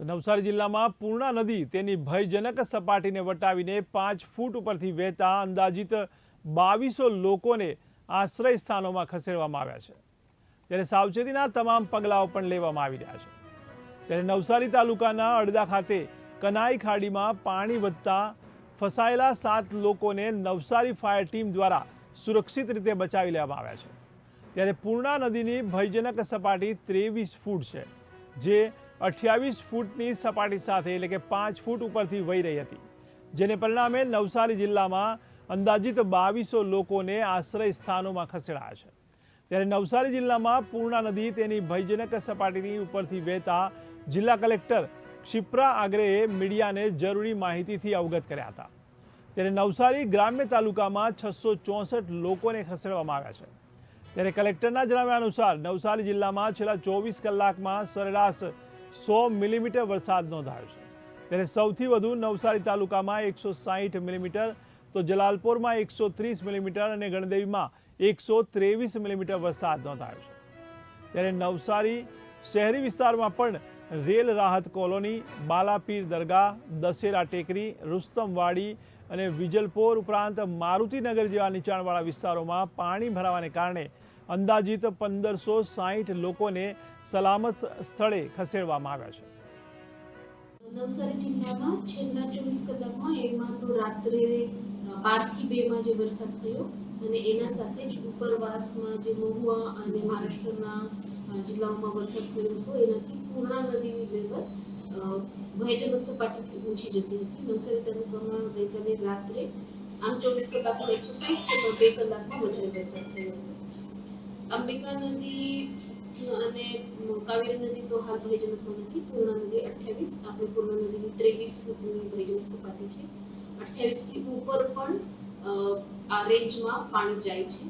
નવસારી જિલ્લામાં પૂર્ણા નદી તેની ભયજનક સપાટીને વટાવીને પાંચ ફૂટ ઉપરથી વહેતા અંદાજિત બાવીસો લોકોને આશ્રય સ્થાનોમાં ખસેડવામાં આવ્યા છે. ત્યારે સાવચેતીના તમામ પગલાઓ પણ લેવામાં આવી રહ્યા છે. ત્યારે નવસારી તાલુકાના અડદા ખાતે કનાઈ ખાડીમાં પાણી વધતા ફસાયેલા સાત લોકોને નવસારી ફાયર ટીમ દ્વારા સુરક્ષિત રીતે બચાવી લેવામાં આવ્યા છે. ત્યારે પૂર્ણા નદીની ભયજનક સપાટી ત્રેવીસ ફૂટ છે, જે અઠ્યાવીસ ફૂટની સપાટી સાથે એટલે કે પાંચ ફૂટ ઉપરથી વહી રહી હતી, જેને પરિણામે નવસારી જિલ્લામાં અંદાજિત બાવીસો લોકોને આશ્રય સ્થાનોમાં ખસેડાયા છે. ત્યારે નવસારી જિલ્લામાં પૂર્ણા નદી તેની ભયજનક સપાટીની ઉપરથી વહેતા જિલ્લા કલેક્ટર ક્ષિપ્રા આગ્રેએ મીડિયાને જરૂરી માહિતીથી અવગત કર્યા હતા. ત્યારે નવસારી ગ્રામ્ય તાલુકામાં છસો ચોસઠ લોકોને ખસેડવામાં આવ્યા છે. ત્યારે કલેક્ટરના જણાવ્યા અનુસાર નવસારી જિલ્લામાં છેલ્લા ચોવીસ કલાકમાં સરેરાશ સો મિલીમીટર વરસાદ નોંધાયો છે. ત્યારે સૌથી વધુ નવસારી તાલુકામાં એકસો સાહીઠ મિલીમીટર, તો જલાલપોરમાં એકસો ત્રીસ મિલીમીટર અને ગણદેવીમાં એકસો ત્રેવીસ મિલીમીટર વરસાદ નોંધાયો છે. ત્યારે નવસારી શહેરી વિસ્તારમાં પણ રેલ રાહત કોલોની, બાલાપીર દરગાહ, દશેરા ટેકરી રુસ્તમવાડી અને વિજલપોર ઉપરાંત મારુતિનગર જેવા નીચાણવાળા વિસ્તારોમાં પાણી ભરાવાને કારણે અંદાજિત પંદરસો સાહીઠ લોકોને સલામત સ્થળે ખસેડવામાં આવ્યા છે. નવસારી જિલ્લામાં છેલ્લા ચોવીસ કલાકમાં એમાં તો રાત્રે બારથી બેમાં જે વરસાદ થયો અને એના સાથે જ ઉપરવાસમાં જે મહુવા અને મહારાષ્ટ્રના જિલ્લાઓમાં વરસાદ થયો હતો, એનાથી પૂર્ણા નદીની લેવલ ભયજનક સપાટીથી ઊંચી જતી હતી. નવસારી તાલુકામાં ગઈકાલે રાત્રે, આમ ચોવીસ કલાકમાં એકસો સાહીઠ છે, પણ બે કલાકમાં વધારે વરસાદ થયો હતો. અંબિકા નદી અને કાવેરી નદી તો હાલ ભયજનકમાં નથી પૂર્ણા નદી અઠ્યાવીસ, આપણે પૂર્ણા નદીની ત્રેવીસ ફૂટની ભયજનક સપાટી છે. અઠ્યાવીસથી ઉપર પણ આ રેન્જમાં પાણી જાય છે.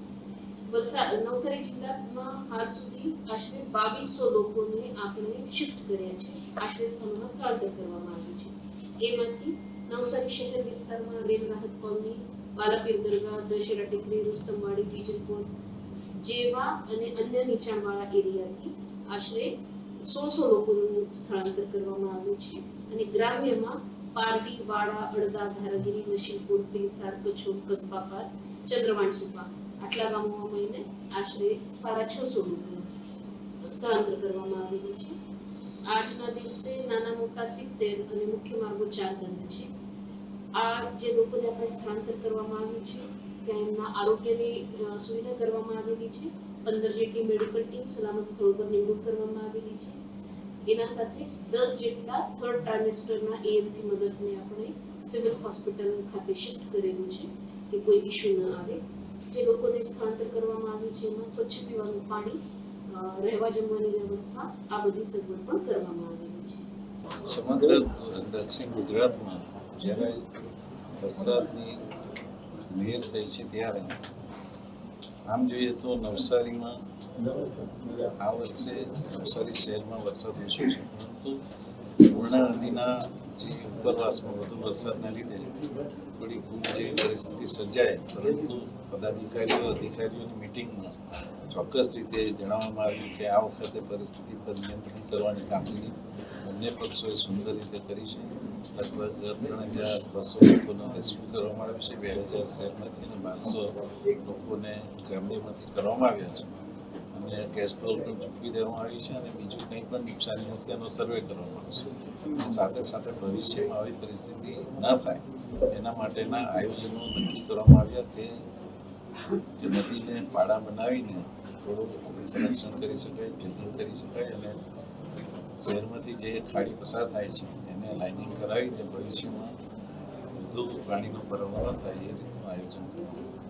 વલસાડ નવસારી જિલ્લામાં હાલ સુધી આશરે બાવીસો લોકોને આપણે શિફ્ટ કર્યા છે. આશ્રય સ્થાનોમાં સ્થળાંતર કરવામાં આવ્યું છે. એમાંથી નવસારી શહેર વિસ્તારમાં રેલ રાહત કોલની, બાલાપીર દરગાહ, દશેરા ટેકરી રુસ્તમવાડી વિજલપુર જેવા અને અન્ય નીચાણવાળા એરિયાથી આશરે સો સો લોકોનું સ્થળાંતર કરવામાં આવ્યું છે. અને ગ્રામ્યમાં પારડી, વાડા અડદા ધારાગીરી નશીલપુર પિલસાડ કચ્છોડ કસબાપાર ચંદ્રવાણ સુપા આટલા ગામોમાં મળીને આશરે સાડા છસો લોકોનું સ્થળાંતર કરવામાં આવેલું છે. આજના દિવસે નાના મોટા સિત્તેર અને મુખ્ય માર્ગો ચાર બંધ છે. આ જે લોકોને આપણે સ્થળાંતર કરવામાં આવ્યું છે ત્યાં એમના આરોગ્યની સુવિધા કરવામાં આવેલી છે. પંદર જેટલી મેડિકલ ટીમ સલામત સ્થળો પર નિમણૂક કરવામાં આવેલી છે. એના સાથે જ દસ જેટલા થર્ડ ટ્રાઇમેસ્ટરના એએમસી મધર્સને આપણે સિવિલ હોસ્પિટલ ખાતે શિફ્ટ કરેલું છે કે કોઈ ઇશ્યુ ન આવે. જે લોકોને સ્થળાંતર કરવામાં આવ્યું છે, એમાં સ્વચ્છ પીવાનું પાણી રહેવા જમવાની વ્યવસ્થા, આ બધી સગવડ પણ કરવામાં આવેલી છે. સમગ્ર દક્ષિણ ગુજરાતમાં જ્યારે વરસાદની મેર થઈ છે ત્યારે. આમ જોઈએ તો નવસારીમાં આ વર્ષે નવસારી શહેરમાં વરસાદ ઓછો છે, પરંતુ પૂર્ણા નદીના જે ઉપરવાસમાં વધુ વરસાદના લીધે થોડી ખૂબ જેવી પરિસ્થિતિ સર્જાય, પરંતુ પદાધિકારીઓ, અધિકારીઓની મિટિંગમાં ચોક્કસ રીતે જણાવવામાં આવ્યું કે આ વખતે પરિસ્થિતિ પર નિયંત્રણ કરવાની કામગીરી બંને પક્ષોએ સુંદર રીતે કરી છે. લગભગ ત્રણ હજાર બસો લોકોનો રેસ્ક્યુ કરવામાં આવ્યું છે. બે હજાર શહેરમાંથી અને બારસો લોકોને ગ્રામ્યમાંથી કરવામાં આવ્યા છે. અને કેસ્ટ્રોલ પણ ચૂકવી દેવામાં આવી છે અને બીજું કંઈ પણ નુકસાની હશે એનો સર્વે કરવામાં આવશે. સાથે સાથે ભવિષ્યમાં આવી પરિસ્થિતિ ન થાય એના માટેના આયોજનો નક્કી કરવામાં આવ્યા જે નદીને પાડા બનાવીને થોડું સંરક્ષણ કરી શકાય ફિલ્ટર કરી શકાય અને શહેરમાંથી જે ખાડી પસાર થાય છે એને લાઇનિંગ કરાવીને ભવિષ્યમાં વધુ પ્રાણીનો ભરાવો થાય એ રીતનું આયોજન આવ્યું.